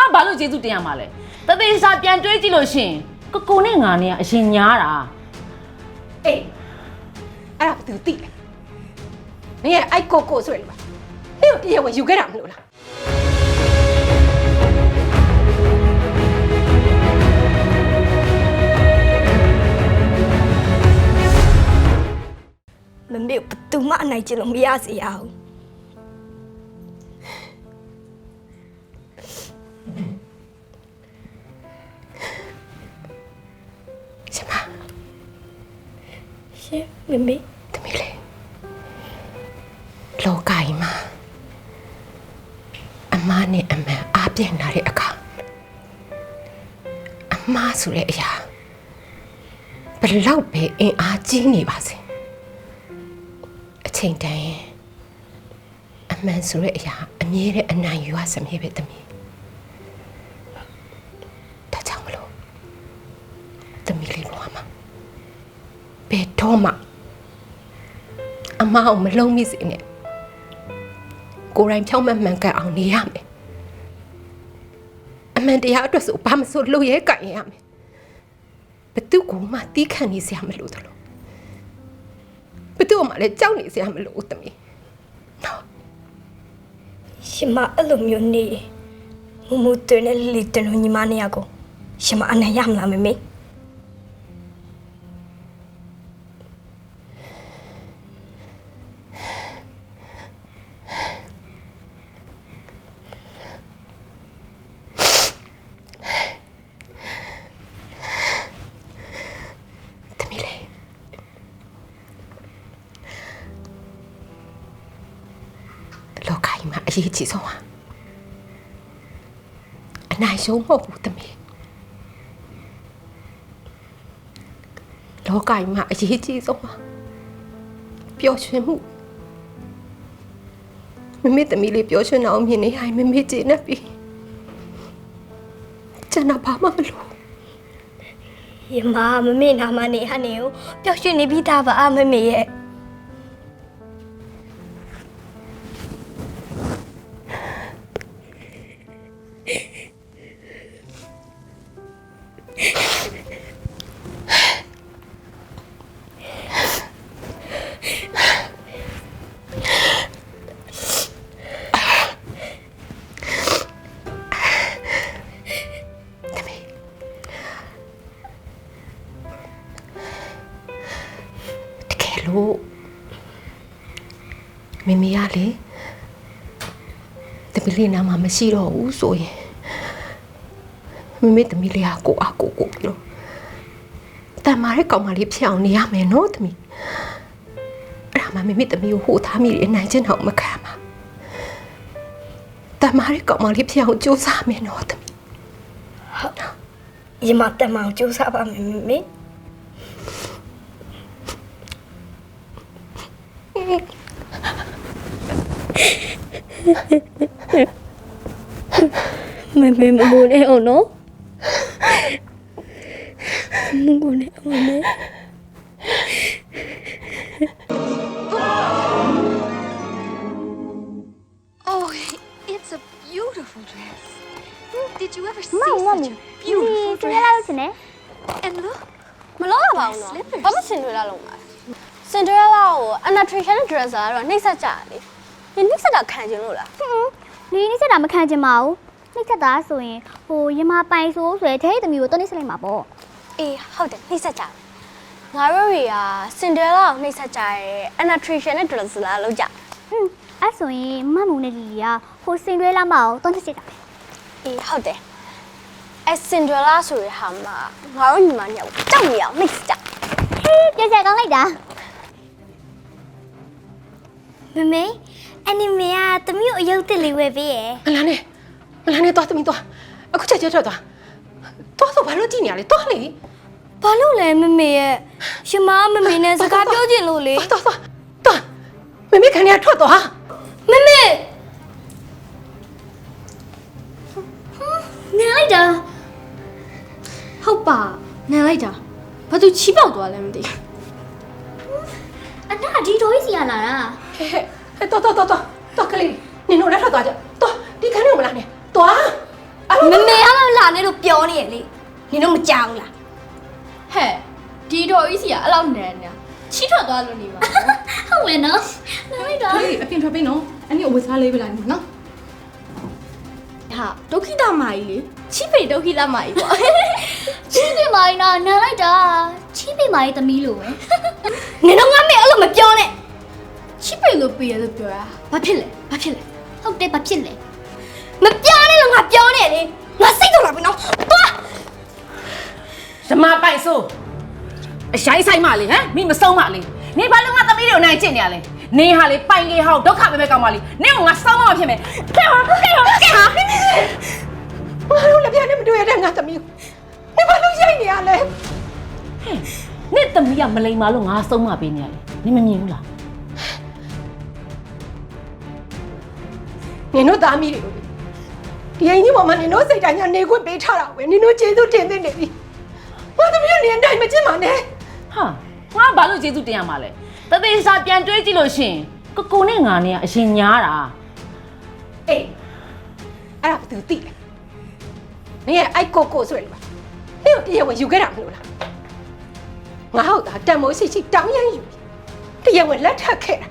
ငါဘာလို့ကျေးဇူးတင်ရမှာလဲတသေးစာပြန်တွေးကြည့်လို့ရှရင်ကိုကိုနဲ့ငါနဲ့ကအရင်ညားတာအေးအဲ့ဒါဘယ်သူသိလဲနင်ရဲ့အိုက်ကိုကိုဆိုရလေပါနင်တို့တရားဝင်ယူခဲ့တာမလို့လားမမေကိုဘယ်သူမှအနိုင်ကျင့်လို့မရစေရဘူး မမေသမီးလေးလောကကြီးမှာအမားနဲ့အမှန်အားပြည့်လာတဲ့အခါအမားဆိုတဲ့အရာဘယ်လောက်ပဲအင်အားကြီးနေပါစေအချိန်တန်ရင်အမှန်ဆိုတဲ့အရာအမြဲတမ်းအနိုင်ယူရစမြဲပဲသမီးဒါကြောင့်မလို့သမီးလေးဘဝမှာဘယ်တော့မှအ မအောင်မလုံးမိစေနဲ့ကိုယ်တိုင်ဖြောင်းမှန်မှန်ကန်အောင်နေရမယ်အမှန်တရားအတွက်ဆိုဘာမဆိုလုပ်ရဲကြင်ရမယ်ဘသူကမှတီးခံနေစရာမလိုသလိုဘသူကမှလည်းကြောက်နေစရာမလိုဘူးသမီးနော်ရှင်မအဲ့လိုမျိုးနေမမတွင်နဲ့လီလီတွင်တို့ညီမနှစ်ယောက်ကိုရှင်မအနိုင်ရမလားမမေသမီး ကကြီးမှာအရေးကြီးဆုံးဟာအနိုင်ရှုံးမဟုတ်ဘူးသမီးလောကကြီးမှာအရေးကြီးဆုံးဟာပျော်ရွှင်မှုမမေသမီးလေးပျော်ရွှင်အောင်မြင်နေဟိုင်မမေကျေနပ်ပြီကျွန်တော်ဘာမှမလုပ်ယမမမေနာမနေဟနေကိုပျော်ရွှင်နေပြီးသားပါမမေရဲ့ တကယ်လို့မမေရလေတပီလေးနာမှာမရှိတော့ဘူးဆိုရင်မမေတမီလေးကကိုအားကိုကိုပြီးတော့တန်မာတဲ့ကောင်မလေးဖြစ်အောင်နေရမယ်နော်သမီးအဲ့ဒါမှမမေတမီကိုဟိုသားမိရနိုင်ချင်တော့မခံပါတန်မာတဲ့ကောင်မလေးဖြစ်အောင်ကြိုးစားမယ်နော်သမီးယမတက်မအောင်ကြိုးစားပါမယ်မမေ မမေမမိုးနဲ့အောင်နော်မမိုးနဲ့အောင်နော် Oh, it's a beautiful dress. Did you ever see မမ such မ a beautiful ဒီနေ့လာ dress? လို့ရှင်နေ And look, မလို့ရပါဘူးနော် Slippers. ဘာမှစင်တွေလာလုံးပါစင်ဒရဲလာကိုအနာထရီရှင်ဒရက်ဆာကတော့နှိမ့်ဆက်ကြတယ် လေဒီနှိမ့်ဆက်တာခံကျင်လို့လားဟွန်းဒီနေ့စက်တာမခံချင်ပါဘူးနှိမ့်ဆက်တာဆိုရင်ဟိုရမပိုင်ဆိုးဆိုရတဲ့သမီးကိုတော့နှိမ့်ဆက်လိုက်မှာပေါ့အေးဟုတ်တယ်နှိမ့်ဆက်ကြတယ်ငါတို့တွေကစင်ဒရဲလာကိုနှိမ့်ဆက်ကြရဲအနာထရီရှင်နဲ့ဒရက်ဆာလောက်ကြဟွန်းအဲ့ဆိုရင်မမုံနဲ့ဒီကဟိုစင်တွဲလာမအောင်တော့နှိမ့်ဆက်တာပဲအေးဟုတ်တယ်အဲစင်ဒရဲလာဆိုရဟာမှာငါတို့ညီမညောက်ကြောက်နေအောင်နှိမ့်ဆက်ကြဟေးပြက်ဆက်ကောင်းလိုက်တာ မမေအနီမေကတမီးကိုအယုတ်တက်လေးဝယ်ပေးရယ်မလာနဲ့မလာနဲ့သွားသမီးသွားအခုချက်ချက်ထွက်သွားသွားဆိုဘာလို့ကြည့်နေရလဲသွားလေဘာလို့လဲမမေရဲ့ရှင်မမမေနဲ့စကားပြောချင်လို့လေသွားသွားသွားသွားမမေခဏရထွက်သွားမမေနန်လိုက်တာဟုတ်ပါနန်လိုက်တာဘာသူချီးပေါက်သွားလဲမသိအနာဒီတော်ကြီးစီရလာတာ ဟဲ့ဟဲ့သွားသွားသွားသွားသွားကလေးနင်တို့လည်းထွက်သွားကြသွားဒီခန်းထဲကိုမလာနဲ့သွားမမေကမလာနဲ့လို့ပြောနေရလေနင်တို့မကြောက်ဘူးလားဟဲ့ဒီတော်ကြီးစီကအလောက်နန်းညာချီထွက်သွားလို့နေပါဟုတ်လေနော်နားလိုက်တာဟေးအပြင်ထွက်ပေးနော်အဲ့ဒီအဝတ်စားလေးပဲလိုက်နော်ဟာဒုက္ခိတမာကြီးလေချီပေဒုက္ခိတမာကြီးပေါ့ချီးပြမာရင်တော့နားလိုက်တာချီးပြမာရင်သမီးလိုပဲနင်တို့ငါမေအဲ့လိုမပြောနဲ့ ချီပေလို့ပေးရလို့ပြောတာဘာဖြစ်လဲဘာဖြစ်လဲဟုတ်တယ်ဘာဖြစ်လဲမပြောနဲ့လို့ငါပြောနေလေငါစိတ်တော့လာပြီနော်သွားဓမ္မပိုက်ဆိုးအရှိုင်းဆိုင်မလေးဟမ်မိမဆုံးမလေးနေဘာလို့ငါသမီးတွေကိုနိုင်ကျင့်နေရလဲနေဟာလေပိုင်လေးဟောက်ဒုက္ခပဲပဲကောင်းပါလိနေကငါစောင်းမဖြစ်မယ်ကဲဟာကဲဟာကဲဟာငါတို့လည်းပြန်နေမတွေ့ရတဲ့ငါသမီးကိုနေဘာလို့ရိုက်နေရလဲနေသမီးကမလိမ္မာလို့ငါဆုံးမပေးနေရလေနေမမြင်ဘူးလား နင်တို့သားမီးတွေကိုဒီအိမ်ကြီးပေါ်မှာနင်တို့စိတ်တိုင်းကနေခွင့်ပေးထားတာပဲနင်တို့ကျေးဇူးတင်သင့်နေပြီငါသမီးကနင်အတိုင်းမကျင့်ပါနဲ့ဟာငါဘာလို့ကျေးဇူးတင်ရမှာလဲတသေးစားပြန်တွေးကြည့်လို့ရှရင်ကိုကိုနဲ့ငါနဲ့ကအရင်ညားတာအေးအဲ့ဒါဘယ်သူသိလဲနင်ရဲ့အိုက်ကိုကိုဆိုရလေပါနင်တို့တရားဝင်ယူခဲ့တာမလို့လားငါဟုတ်တာတန်မိုးရှိရှိတောင်းရမ်းယူတရားဝင်လက်ထပ်ခဲ့တာ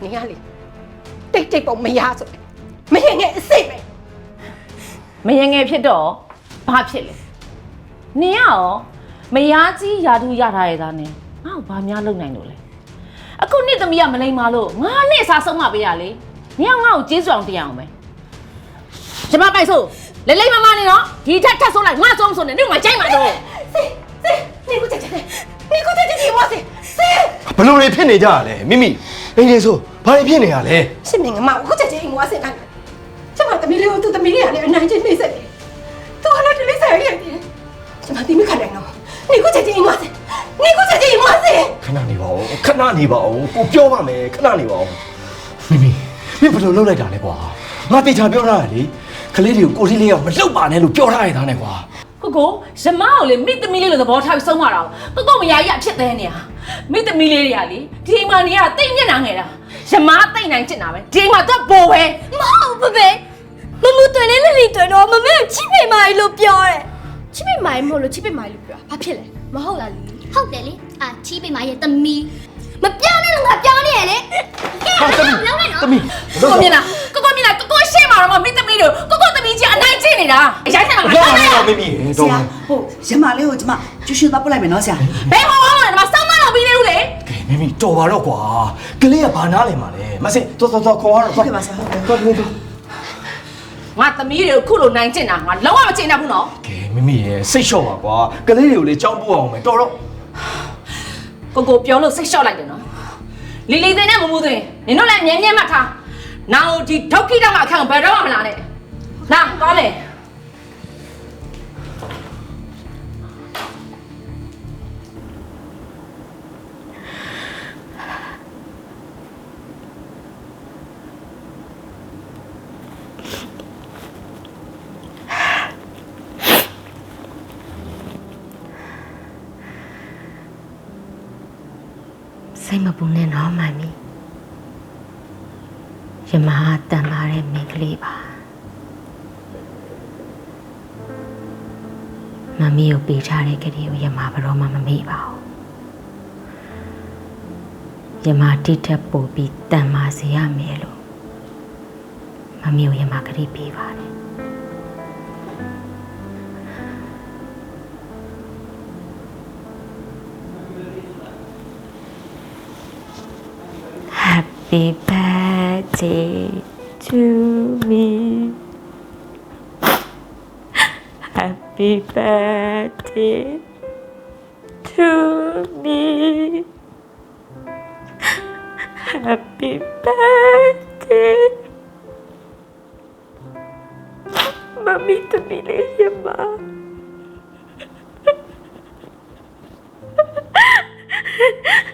နင်ကလေ တိတ်တိတ်ပုံမရဆိုတယ်မရင်ငယ်အစ်စ်ပဲမယငယ်ဖြစ်တော့ဘာဖြစ်လဲနင်ကရောမယားကြီးယာတူရထားရသားနဲ့ငါ့ကိုဘာများလုပ်နိုင်လို့လဲအခုနှစ်သမီးကမလိမ္မာလို့ငါနဲ့အစားဆုံးမပေးရလေနင်ကငါ့ကိုကျေးဇူးအောင်တရားအောင်ပဲကျမပိုက်ဆိုလဲလိမ့်မမနေနော်ဒီထက်ထက်ဆုံးလိုက်ငါဆုံးဆုံးနေနင်ကမကြိုက်မှာတော့စေစေနေကိုချက်ချက်နေကိုချက်ချက်ဒီဝါစေ စေဘလို့တွေဖြစ်နေကြရလဲမိမိအင်းလေးဆိုဘာတွေဖြစ်နေရလဲရှင်မင်းငမကိုချက်ချက်အိမ်ဝါစေနိုင်တယ်ကျမသမီးလေးကိုသူ့သမီးလေးကလည်းအနိုင်ကျင့်နှိမ့်ဆက်တယ်သူကလည်းဒီလေးဆိုင်ရိုက်တယ်ကျမတိမခတ်နိုင်တော့နေကိုချက်ချက်အိမ်ဝါစေနေကိုချက်ချက်အိမ်ဝါစေခဏနေပါဦးခဏနေပါဦးကိုပြောပါမယ်ခဏနေပါဦးမိမိမင်းဘလို့လုပ်လိုက်တာလဲကွာငါတေချာပြောထားတာလေကလေးတွေကိုကိုလေးလေးကမလှုပ်ပါနဲ့လို့ပြောထားရတာနဲ့ကွာကိုကိုရမကိုလေမိသမီးလေးလိုသဘောထားပြီးဆုံးမတာကိုကိုမယားကြီးအဖြစ်သေးနေတာ မိသမီးလေးတွေကလေဒီအိမ်မှာနေရတိတ်မျက်နှာငယ်တာရမတိတ်နိုင်ကျင်တာပဲဒီအိမ်မှာတော့ပိုပဲမဟုတ်ဘူးပဲမမတွင်နေလိလိတွင်တော့မမေချီပေမာကြီးလို့ပြောတယ်ချီပေမာကြီးမဟုတ်လို့ချီပေမာကြီးလို့ပြောတာဘာဖြစ်လဲမဟုတ်လားလီဟုတ်တယ်လေအာချီးပြမာရဲ့သမီးမပြောနဲ့လို့ငါပြောနေရလေဟာတမီးတမီးကိုကိုမြင်လားကိုကိုမြင်လားကိုကိုရှေ့မှာတော့မိသမီးတွေကိုကိုကိုသမီးကြီးအနိုင်ကျင့်နေတာအရိုက်ဆိုင်မှာတော့နေတော့မိမိဆတော့ရာဟုတ်ရမလေးကိုကျမကျူရှင်သွားပုတ်လိုက်မယ်နော်ဆရာဘယ်မှာဝါလဲဒီမှာစောင်းမလို့ ပြီးနေဦးလေကဲမိမိတော်ပါတော့ကွာကလေးကဘာနားလဲမှာလဲမစင်တော်တော်တော်ခေါ်ရတော့ဟုတ်ကဲ့ပါဆရာဟုတ်ကဲ့တော်တော်တော်ငါသမီးတွေကိုခုလိုနိုင်ကျင့်တာငါလုံးဝမကျင့်တတ်ဘူးနော်ကဲမိမိရဲ့စိတ်လျှော့ပါကွာကလေးတွေကိုလေကြောင်းပို့အောင်မယ်တော်တော့ကိုကိုပြောလို့စိတ်လျှော့လိုက်တယ်နော်လီလီသိန်းနဲ့မမူသိန်းနင်တို့လည်းမြဲမြဲမှတ်ထားနောင်ဒီဒုက္ခိတမအခန့်ဘယ်တော့မှမလာနဲ့လာသွားမ စိတ်မပူနဲ့နော်မမီယမဟာတန်ပါတဲ့မိန်းကလေးပါမမီကိုပေးထားတဲ့ကလေးကိုယမဘယ်တော့မှမမေ့ပါဘူးယမတိတက်ပို့ပြီးတန်ပါစေရမယ်လို့မမီကိုယမကလေးပေးပါတယ် Happy birthday to me. Happy birthday to me. Happy birthday. Mami tumili ma. Happy